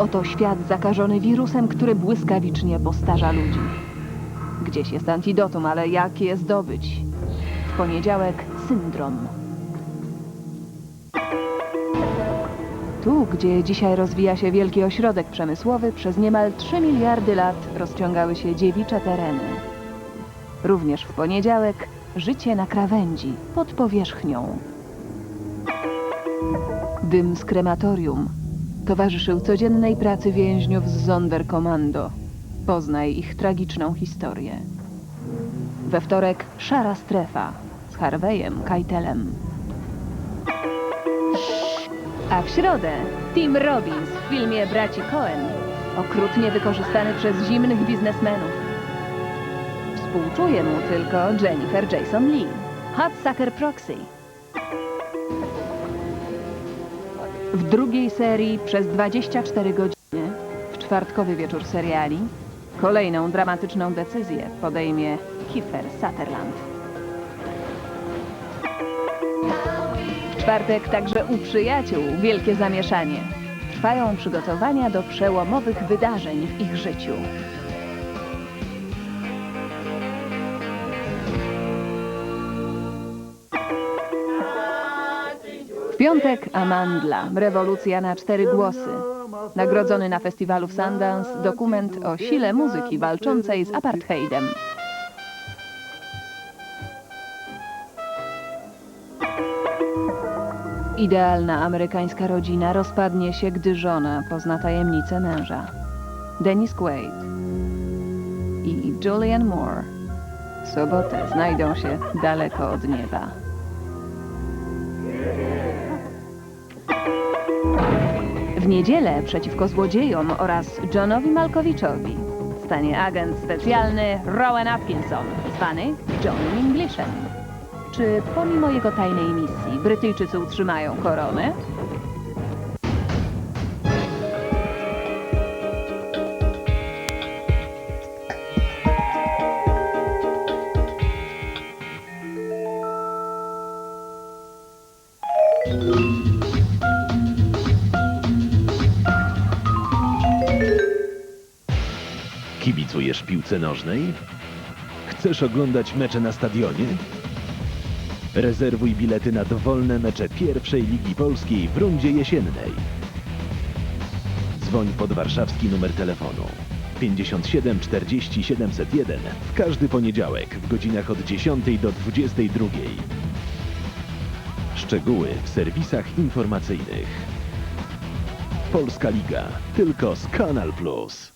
Oto świat zakażony wirusem, który błyskawicznie postarza ludzi. Gdzieś jest antidotum, ale jak je zdobyć? W poniedziałek syndrom. Tu, gdzie dzisiaj rozwija się wielki ośrodek przemysłowy, przez niemal 3 miliardy lat rozciągały się dziewicze tereny. Również w poniedziałek życie na krawędzi, pod powierzchnią. Dym z krematorium towarzyszył codziennej pracy więźniów z Sonderkommando. Poznaj ich tragiczną historię. We wtorek szara strefa z Harveyem Keitelem. A w środę Tim Robbins w filmie Braci Cohen, okrutnie wykorzystany przez zimnych biznesmenów. Współczuje mu tylko Jennifer Jason Lee, Hot Sucker Proxy. W drugiej serii przez 24 godziny, w czwartkowy wieczór seriali, kolejną dramatyczną decyzję podejmie Kiefer Sutherland. W czwartek także u przyjaciół wielkie zamieszanie. Trwają przygotowania do przełomowych wydarzeń w ich życiu. Piątek Amandla, rewolucja na cztery głosy. Nagrodzony na festiwalu w Sundance dokument o sile muzyki walczącej z apartheidem. Idealna amerykańska rodzina rozpadnie się, gdy żona pozna tajemnicę męża. Dennis Quaid i Julianne Moore w sobotę znajdą się daleko od nieba. W niedzielę przeciwko złodziejom oraz Johnowi Malkowiczowi stanie agent specjalny Rowan Atkinson, zwany Johnem Englishem. Czy pomimo jego tajnej misji Brytyjczycy utrzymają koronę? Kibicujesz piłce nożnej? Chcesz oglądać mecze na stadionie? Rezerwuj bilety na dowolne mecze pierwszej Ligi Polskiej w rundzie jesiennej. Dzwoń pod warszawski numer telefonu 57 40 701 w każdy poniedziałek w godzinach od 10 do 22. Szczegóły w serwisach informacyjnych. Polska Liga tylko z Kanal Plus.